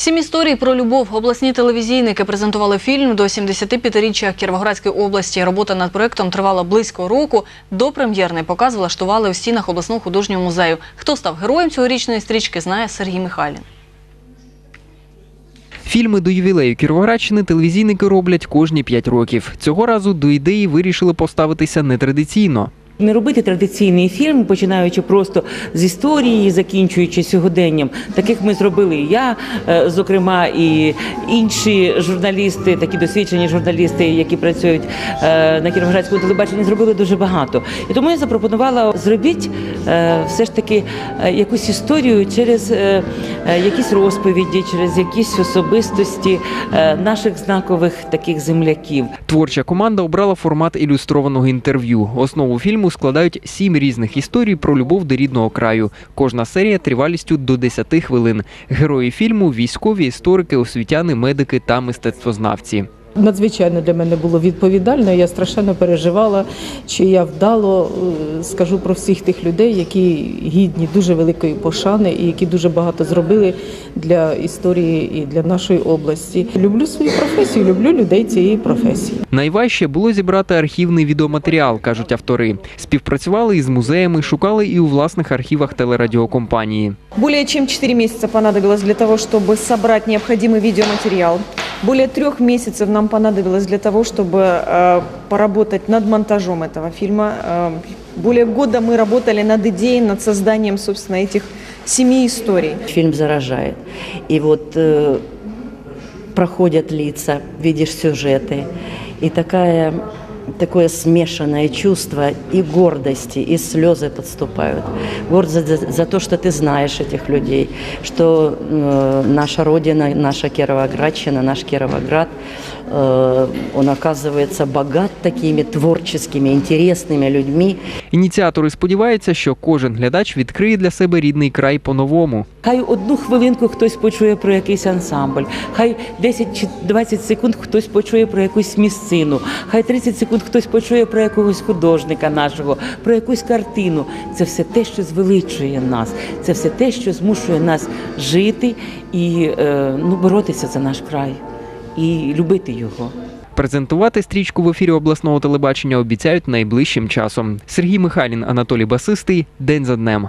Сім історій про любов. Обласні телевізійники презентували фільм до 75-річчя Кіровоградської області. Робота над проектом тривала близько року. До прем'єрний показ влаштували у стінах обласного художнього музею. Хто став героєм цьогорічної стрічки, знає Сергій Михайлін. Фільми до ювілею Кіровоградщини телевізійники роблять кожні 5 років. Цього разу до ідеї вирішили поставитися нетрадиційно. Не робити традиційний фільм, починаючи просто з історії, закінчуючи сьогоденням. Таких ми зробили і я, е, зокрема, і інші журналісти, такі досвідчені журналісти, які працюють е, на кіровоградському телебаченні, зробили дуже багато. І тому я запропонувала зробіть все ж таки е, якусь історію через е, е, якісь розповіді, через якісь особистості е, наших знакових таких земляків. Творча команда обрала формат ілюстрованого інтерв'ю. Основу фільму складають сім різних історій про любов до рідного краю. Кожна серія тривалістю до 10 хвилин. Герої фільму військові, історики, освітяни, медики та мистецтвознавці. Надзвичайно для мене було відповідально. Я страшенно переживала, чи я вдало е, скажу про всіх тих людей, які гідні дуже великої пошани і які дуже багато зробили для історії і для нашої області. Люблю свою професію, люблю людей цієї професії. Найважче було зібрати архівний відеоматеріал, кажуть автори. Співпрацювали із музеями, шукали і у власних архівах телерадіокомпанії. Более чем 4 месяца понадобилось для того, чтобы собрать необходимый видеоматериал. Более трех месяцев нам понадобилось для того, чтобы э, поработать над монтажом этого фильма. Э, более года мы работали над идеей, над созданием, собственно, этих семи историй. Фильм заражает. И вот э, проходят лица, видишь сюжеты, и такая, такое смешанное чувство и гордости, и слезы подступают. Гордость за, за то, что ты знаешь этих людей, что э, наша Родина, наша Кировоградщина, наш Кировоград, э, он оказывается богат такими творческими, интересными людьми, Ініціатори сподіваються, що кожен глядач відкриє для себе рідний край по-новому. Хай одну хвилинку хтось почує про якийсь ансамбль, хай 10 чи 20 секунд хтось почує про якусь місцину, хай 30 секунд хтось почує про якогось художника нашого, про якусь картину. Це все те, що звеличує нас, це все те, що змушує нас жити і е, ну, боротися за наш край і любити його. Презентувати стрічку в ефірі обласного телебачення обіцяють найближчим часом. Сергій Михайлін, Анатолій Басистий. День за днем.